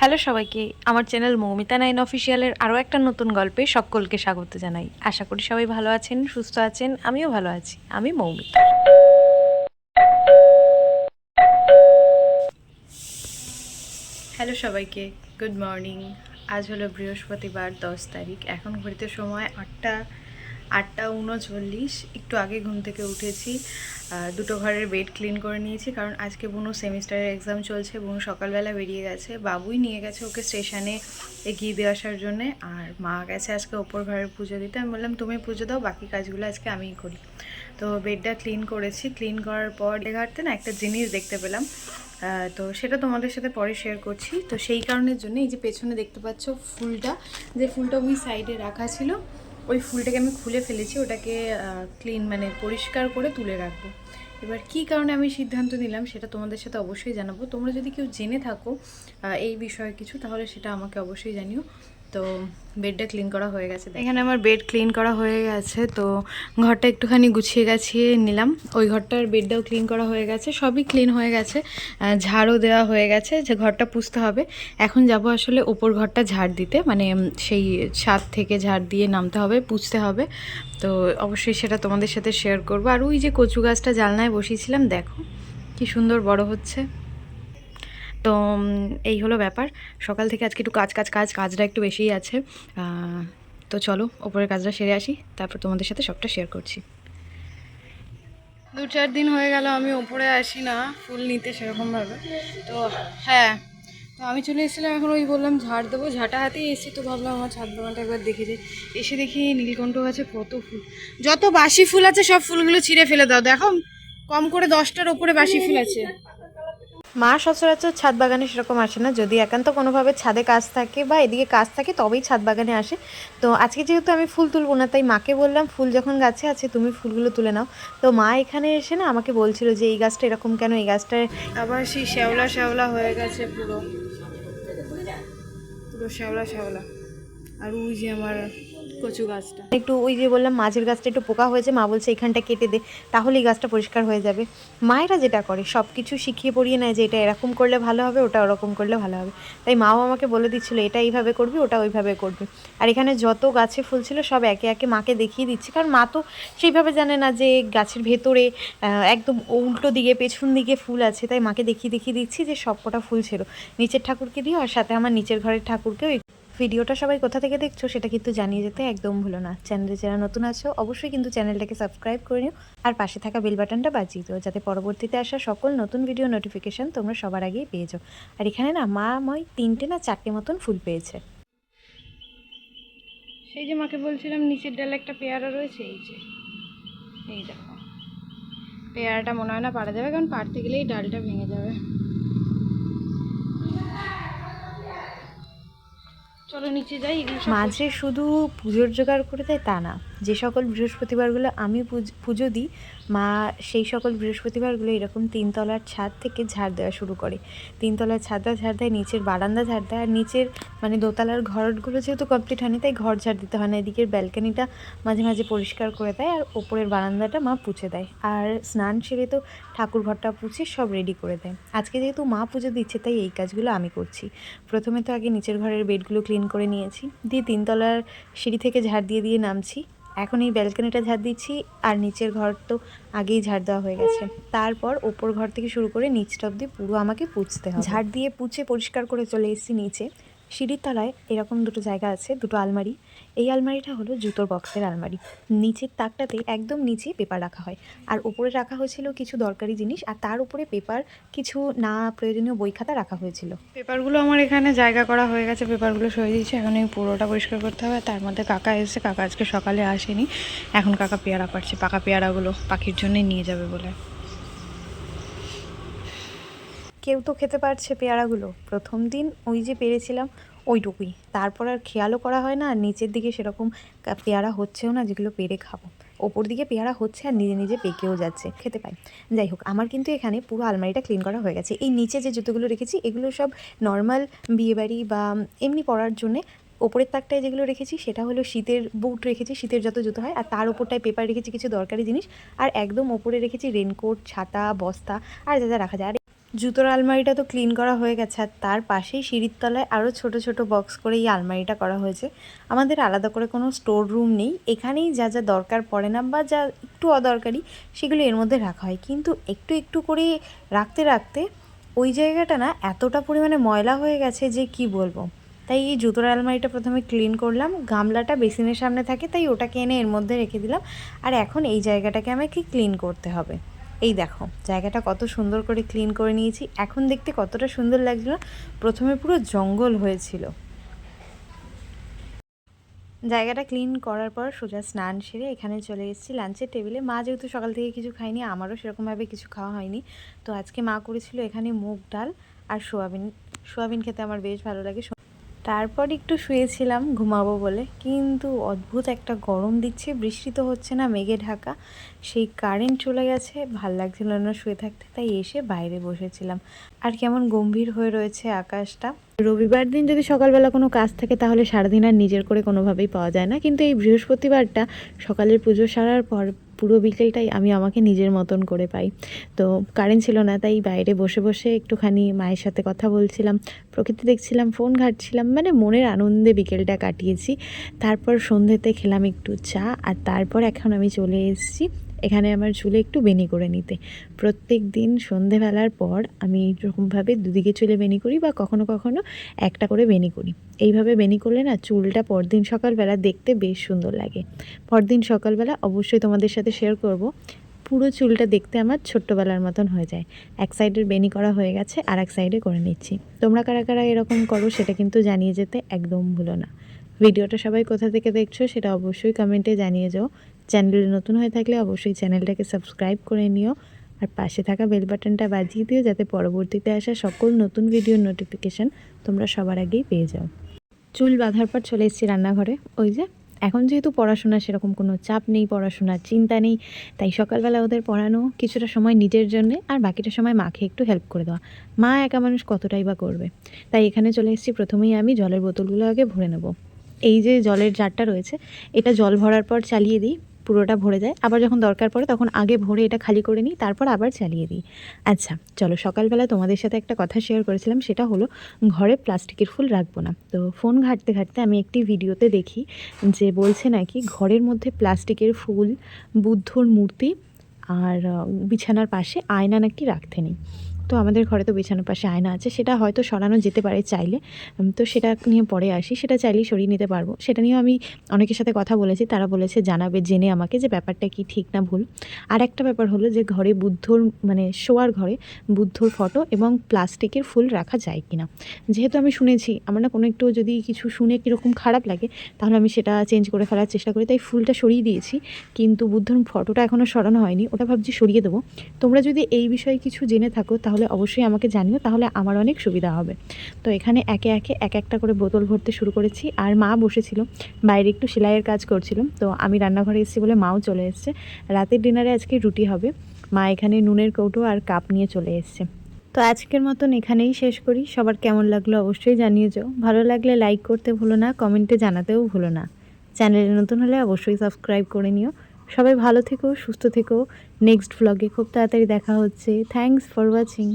Hello সবাইকে, আমার channel Moumita nine অফিসিয়ালের আরও একটা নতুন গল্পে সকলকে স্বাগত জানাই। আশা করি সবাই ভালো আছেন, সুস্থ আছেন, আমিও ভালো আছি, আমি মৌমিতা। হ্যালো সবাইকে গুড মর্নিং আজ হলো বৃহস্পতিবার, দশ তারিখ। এখন ঘড়িতে সময় আটটা আটটা উনচল্লিশ, একটু আগে ঘুম থেকে উঠেছি। দুটো ঘরের বেড ক্লিন করে নিয়েছি, কারণ আজকে বুনু সেমিস্টারের এক্সাম চলছে, বুনু সকালবেলা বেরিয়ে গেছে, বাবুই নিয়ে গেছে ওকে স্টেশনে এগিয়ে দিয়ে আসার জন্যে, আর মা গেছে আজকে ওপর ঘরের পুজো দিতে। আমি বললাম, তুমি পুজো দাও, বাকি কাজগুলো আজকে আমিই করি। তো বেডটা ক্লিন করেছি, ক্লিন করার পর ঘাটতে না একটা জিনিস দেখতে পেলাম। তো সেটা তোমাদের সাথে পরে শেয়ার করছি। তো সেই কারণের জন্য এই যে পেছনে দেখতে পাচ্ছ ফুলটা, যে ফুলটা ওই সাইডে রাখা ছিল ওই ফুলটাকে আমি খুলে ফেলেছি, ওটাকে ক্লিন মানে পরিষ্কার করে তুলে রাখব। এবার কি কারণে আমি সিদ্ধান্ত নিলাম সেটা তোমাদের সাথে অবশ্যই জানাব। তোমরা যদি কেউ জেনে থাকো এই বিষয়ে কিছু, তাহলে সেটা আমাকে অবশ্যই জানিও। তো বেডটা ক্লিন করা হয়ে গেছে এখানে আমার বেড ক্লিন করা হয়ে গেছে, তো ঘরটা একটুখানি গুছিয়ে গাছিয়ে নিলাম। ওই ঘরটার বেডটাও ক্লিন করা হয়ে গেছে, সবই ক্লিন হয়ে গেছে ঝাড়ও দেওয়া হয়ে গেছে, যে ঘরটা পুষতে হবে। এখন যাব আসলে ওপর ঘরটা ঝাড় দিতে মানে সেই ছাদ থেকে ঝাড় দিয়ে নামতে হবে পুষতে হবে। তো অবশ্যই সেটা তোমাদের সাথে শেয়ার করব। আর ওই যে কচু গাছটা জালনায় বসিয়েছিলাম, দেখো, কি সুন্দর বড় হচ্ছে। তো এই হলো ব্যাপার। সকাল থেকে আজকে একটু কাজ কাজ কাজ, কাজটা একটু বেশিই আছে। তো চলো, ওপরের কাজটা সেরে আসি, তারপর তোমাদের সাথে সবটা শেয়ার করছি। দু চার দিন হয়ে গেল, আমি ওপরে আসি না, ফুল নিতে সেরকমভাবে। তো হ্যাঁ তো আমি চলে এসেছিলাম, এখন ওই বললাম ঝাড় দেবো। ঝাঁটা হাতেই এসেছি তো ভাবলাম, আমার ছাদ বাগানটা একবার দেখে যাই। এসে দেখি নীলকণ্ঠ গাছে কত ফুল। যত বাসি ফুল আছে, সব ফুলগুলো ছিঁড়ে ফেলে দাও। দেখো, কম করে দশটার ওপরে বাসি ফুল আছে। মা সচরাচর ছাদ বাগানে সেরকম আসে না। যদি একান্ত কোনোভাবে ছাদে কাজ থাকে বা এদিকে কাজ থাকে, তবেই ছাদ বাগানে আসে। তো আজকে যেহেতু আমি ফুল তুলবো না, তাই মাকে বললাম, ফুল যখন গাছে আছে, তুমি ফুলগুলো তুলে নাও। তো মা এখানে এসে না আমাকে বলছিল যে, এই গাছটা এরকম কেন? এই গাছটায় আবার সেই শ্যাওলা শ্যাওলা হয়ে গেছে পুরো। পুরো শ্যাওলা শ্যাওলা। আর ওই যে আমার কচু গাছটা। একটু ওই যে বললাম মাঝের গাছটা একটু পোকা হয়েছে, মা বলছে এখানটা কেটে দে, তাহলে এই গাছটা পরিষ্কার হয়ে যাবে। মায়েরা যেটা করে সব কিছু শিখিয়ে পড়িয়ে নেয় যে এটা এরকম করলে ভালো হবে, ওটা ওরকম করলে ভালো হবে। তাই মাও আমাকে বলে দিচ্ছিল, এটা এইভাবে করবি, ওটা ওইভাবে করবি। আর এখানে যত গাছে ফুল ছিল, সব একে একে মাকে দেখিয়ে দিচ্ছি। কারণ মা তো সেইভাবে জানে না যে গাছের ভেতরে একদম উল্টো দিকে, পেছন দিকে ফুল আছে। তাই মাকে দেখিয়ে দেখিয়ে দিচ্ছি যে সব কটা ফুল ছিল। নিচের ঠাকুরকে দিও, আর সাথে আমার নিচের ঘরের ঠাকুরকেও ভিডিওটা সবাই কোথা থেকে দেখছ সেটা কিন্তু জানিয়ে যেতে একদম ভুলো না। চ্যানেলে যারা নতুন আছো, অবশ্যই কিন্তু চ্যানেলটাকে সাবস্ক্রাইব করে নিও। আর পাশে থাকা বেল বাটনটা বাজিয়ে দিও, যাতে পরবর্তীতে আসা সকল নতুন ভিডিও নোটিফিকেশান তোমরা সবার আগেই পেয়ে যাও। আর এখানে না মা ময় তিনটে না চারটে মতন ফুল পেয়েছে। সেই যে মাকে বলছিলাম নিচের ডালে একটা পেয়ারা রয়েছে, এই যে। এই দেখো। পেয়ারাটা মনে হয় না পারা যাবে, কারণ পারতে গেলেই ডালটা ভেঙে যাবে। চলো নিচে যাই মাঝে শুধু পুজোর জোগাড় করে দেয় তা না। যে সকল বৃহস্পতিবারগুলো আমি পুজ- দিই, মা সেই সকল বৃহস্পতিবারগুলো এরকম তিনতলার ছাদ থেকে ঝাড় দেওয়া শুরু করে। তিনতলার ছাদটা ঝাড় দেয়, নিচের বারান্দা ঝাড় দেয়, আর নিচের মানে দোতলার ঘরগুলো যেহেতু কমপ্লিট হয়নি, তাই ঘর ঝাড় দিতে হয় না। এদিকের ব্যালকানিটা মাঝে মাঝে পরিষ্কার করে দেয়, আর ওপরের বারান্দাটা মা পুছে দেয়। আর স্নান সেরে তো ঠাকুর ঘরটা পুছে সব রেডি করে দেয়। আজকে যেহেতু মা পুজো দিচ্ছে, তাই এই কাজগুলো আমি করছি। প্রথমে তো আগে নিচের ঘরের বেডগুলো ক্লিন করে নিয়েছি, দিয়ে তিনতলার সিঁড়ি থেকে ঝাড় দিয়ে দিয়ে নামছি। এখন এই ব্যালকানিটা ঝাড় দিচ্ছি, আর নিচের ঘর তো আগেই ঝাড় দেওয়া হয়ে গেছে। তারপর ওপর ঘর থেকে শুরু করে নিচটা অব্দি পুরো আমাকে পুছতে হবে। ঝাড় দিয়ে পুছে পরিষ্কার করে চলে এসেছি নিচে। সিঁড়ির তলায় এরকম দুটো জায়গা আছে, দুটো আলমারি। এই আলমারিটা হলো জুতোর বক্সের আলমারি। নিচের তাকটাতে একদম নিচে পেপার রাখা হয়। আর উপরে রাখা হয়েছিল কিছু দরকারি জিনিস, আর তার উপরে পেপার কিছু না প্রয়োজনীয় বই খাতা রাখা হয়েছিল। পেপারগুলো আমার এখানে জায়গা করা হয়ে গেছে, পেপারগুলো সরিয়ে দিয়েছি। এখন এই পুরোটা পরিষ্কার করতে হবে। তার মধ্যে কাকা এসেছে। কাকা আজকে সকালে আসেনি। এখন কাকা পেয়ারা পাচ্ছে পাকা পেয়ারাগুলো পাখির জন্যই নিয়ে যাবে বলে। কেউ তো খেতে পারছে পেয়ারাগুলো। প্রথম দিন ওই যে পেরেছিলাম ওইটুকুই। তারপর আর খেয়ালও করা হয় না, আর নিচের দিকে সেরকম পেয়ারা হচ্ছেও না যেগুলো পেরে খাব। ওপর দিকে পেয়ারা হচ্ছে আর নিজে নিজে পেকেও যাচ্ছে, খেতে পাই। যাই হোক, আমার কিন্তু এখানে পুরো আলমারিটা ক্লিন করা হয়ে গেছে। এই নিচে যে জুতোগুলো রেখেছি, এগুলো সব নর্মাল বিয়েবাড়ি বা এমনি পরার জন্যে। ওপরের তাকটায় যেগুলো রেখেছি, সেটা হলো শীতের বুট রেখেছি, শীতের যত জুতো হয়, আর তার ওপরটায় পেপার রেখেছি কিছু দরকারি জিনিস। আর একদম ওপরে রেখেছি রেনকোট ছাতা, বস্তা, আর যা যা রাখা যায়। জুতোর আলমারিটা তো ক্লিন করা হয়ে গেছে, আর তার পাশেই সিঁড়ির তলায় আরও ছোট ছোট বক্স করে এই আলমারিটা করা হয়েছে। আমাদের আলাদা করে কোনো স্টোর রুম নেই, এখানেই যা যা দরকার পড়ে না বা যা একটু অদরকারি সেগুলো এর মধ্যে রাখা হয়। কিন্তু একটু একটু করে রাখতে রাখতে ওই জায়গাটা না এতটা পরিমাণে ময়লা হয়ে গেছে যে কি বলব? তাই এই জুতোর আলমারিটা প্রথমে ক্লিন করলাম, গামলাটা বেসিনের সামনে থাকে, তাই ওটাকে এনে এর মধ্যে রেখে দিলাম। আর এখন এই জায়গাটাকে আমাকে ক্লিন করতে হবে। এই দেখো, জায়গাটা কত সুন্দর করে ক্লিন করে নিয়েছি। এখন দেখতে কতটা সুন্দর লাগছিল। প্রথমে পুরো জঙ্গল হয়েছিল। জায়গাটা ক্লিন করার পর সোজা স্নান সেরে এখানে চলে এসেছি লাঞ্চের টেবিলে মা যেহেতু সকাল থেকে কিছু খায়নি, আমারও সেরকমভাবে কিছু খাওয়া হয়নি। তো আজকে মা করেছিল এখানে মুগ ডাল আর সোয়াবিন। সোয়াবিন খেতে আমার বেশ ভালো লাগে। তারপর একটু শুয়েছিলাম, ঘুমাবো বলে। কিন্তু অদ্ভুত একটা গরম দিচ্ছে, বৃষ্টি তো হচ্ছে না, মেঘে ঢাকা। সেই কারেন্ট চলে গেছে, ভালো লাগছিল না শুয়ে থাকতে, তাই এসে বাইরে বসেছিলাম। আর কেমন গম্ভীর হয়ে রয়েছে আকাশটা। রবিবার দিন যদি সকালবেলা কোনো কাজ থাকে, তাহলে সারাদিন আর নিজের করে কোনোভাবেই পাওয়া যায় না। কিন্তু এই বৃহস্পতিবারটা সকালের পুজো সারার পর পুরো বিকেলটাই আমি আমাকে নিজের মতন করে পাই। তো কারেন্ট ছিল না, তাই বাইরে বসে বসে একটুখানি মায়ের সাথে কথা বলছিলাম। প্রকৃতি দেখছিলাম, ফোন ঘাটছিলাম মানে মনের আনন্দে বিকেলটা কাটিয়েছি। তারপর সন্ধ্যেতে খেলাম একটু চা, আর তারপর এখন আমি চলে এসেছি এখানে আমার চুলে একটু বেনি করে নিতে। প্রত্যেক দিন সন্ধেবেলার পর আমি এরকমভাবে দুদিকে চুলে বেনি করি বা কখনো কখনো একটা করে বেনি করি। এইভাবে বেনি করলে না চুলটা পরদিন সকালবেলা দেখতে বেশ সুন্দর লাগে। পরদিন সকালবেলা অবশ্যই তোমাদের সাথে শেয়ার করব। পুরো চুলটা দেখতে আমার ছোট্টবেলার মতন হয়ে যায়। এক সাইডের বেনি করা হয়ে গেছে আর এক সাইডে করে নিচ্ছি। তোমরা কারা কারা এরকম করো সেটা কিন্তু জানিয়ে যেতে একদম ভুলো না। ভিডিওটা সবাই কোথা থেকে দেখছ সেটা অবশ্যই কমেন্টে জানিয়ে যাও। চ্যানেলে নতুন হয়ে থাকলে অবশ্যই চ্যানেলটাকে সাবস্ক্রাইব করে নিও আর পাশে থাকা বেল বাটনটা বাজিয়ে দিও যাতে পরবর্তীতে আসা সকল নতুন ভিডিওর নোটিফিকেশান তোমরা সবার আগেই পেয়ে যাও। চুল বাঁধার পর চলে এসেছি রান্নাঘরে। ওই যে, এখন যেহেতু পড়াশোনা সেরকম কোনো চাপ নেই, পড়াশোনার চিন্তা নেই, তাই সকালবেলা ওদের পড়ানো কিছুটা সময় নিজের জন্যে আর বাকিটা সময় মাকে একটু হেল্প করে দেওয়া। মা একা মানুষ কতটাই বা করবে? তাই এখানে চলে এসেছি, প্রথমেই আমি জলের বোতলগুলো আগে ভরে নেব। এই যে জলের জারটা রয়েছে, এটা জল ভরার পর চালিয়ে দিই। পুরোটা ভরে যায়। আবার যখন দরকার পড়ে তখন আগে ভরে এটা খালি করে নিই, তারপর আবার চালিয়ে দিই। আচ্ছা চলো সকালবেলা তোমাদের সাথে একটা কথা শেয়ার করেছিলাম, সেটা হলো ঘরে প্লাস্টিকের ফুল রাখব না। তো ফোন ঘাঁটতে ঘাঁটতে আমি একটি ভিডিওতে দেখি যে বলছে নাকি ঘরের মধ্যে প্লাস্টিকের ফুল, বুদ্ধর মূর্তি আর বিছানার পাশে আয়না নাকি রাখতে নেই। তো আমাদের ঘরে তো বিছানার পাশে আয়না আছে, সেটা হয়তো সরানো যেতে পারে চাইলে। তো সেটা নিয়ে পরে আসি, সেটা চাইলেই সরিয়ে নিতে পারব। সেটা নিয়েও আমি অনেকের সাথে কথা বলেছি, তারা বলেছে, জানাবে, জেনে আমাকে যে ব্যাপারটা কি ঠিক না ভুল। আর একটা ব্যাপার হলো যে ঘরে বুদ্ধর মানে শোয়ার ঘরে বুদ্ধর ফটো এবং প্লাস্টিকের ফুল রাখা যায় কি না যেহেতু আমি শুনেছি, আমার না কোনো একটু যদি কিছু শুনে কীরকম খারাপ লাগে, তাহলে আমি সেটা চেঞ্জ করে ফেলার চেষ্টা করি। তাই ফুলটা সরিয়ে দিয়েছি, কিন্তু বুদ্ধর ফটোটা এখনও সরানো হয়নি, ওটা ভাবছি সরিয়ে দেবো। তোমরা যদি এই বিষয়ে কিছু জেনে থাকো, তাহলে তাহলে অবশ্যই আমাকে জানিও, তাহলে আমার অনেক সুবিধা হবে। তো এখানে একে একে এক একটা করে বোতল ভরতে শুরু করেছি, আর মা বসেছিল, বাইরে একটু সেলাইয়ের কাজ করছিল। তো আমি রান্নাঘরে এসেছি বলে মাও চলে এসছে। রাতের ডিনারে আজকে রুটি হবে। মা এখানে নুনের কৌটো আর কাপ নিয়ে চলে এসছে। তো আজকের মতন এখানেই শেষ করি। সবার কেমন লাগল অবশ্যই জানিয়ে যাও। ভালো লাগলে লাইক করতে ভুলো না কমেন্টে জানাতেও ভুলো না। চ্যানেলে নতুন হলে অবশ্যই সাবস্ক্রাইব করে নিও। সবাই ভালো থেকো সুস্থ থেকো। নেক্সট ভ্লগে খুব তাড়াতাড়ি দেখা হচ্ছে। Thanks for watching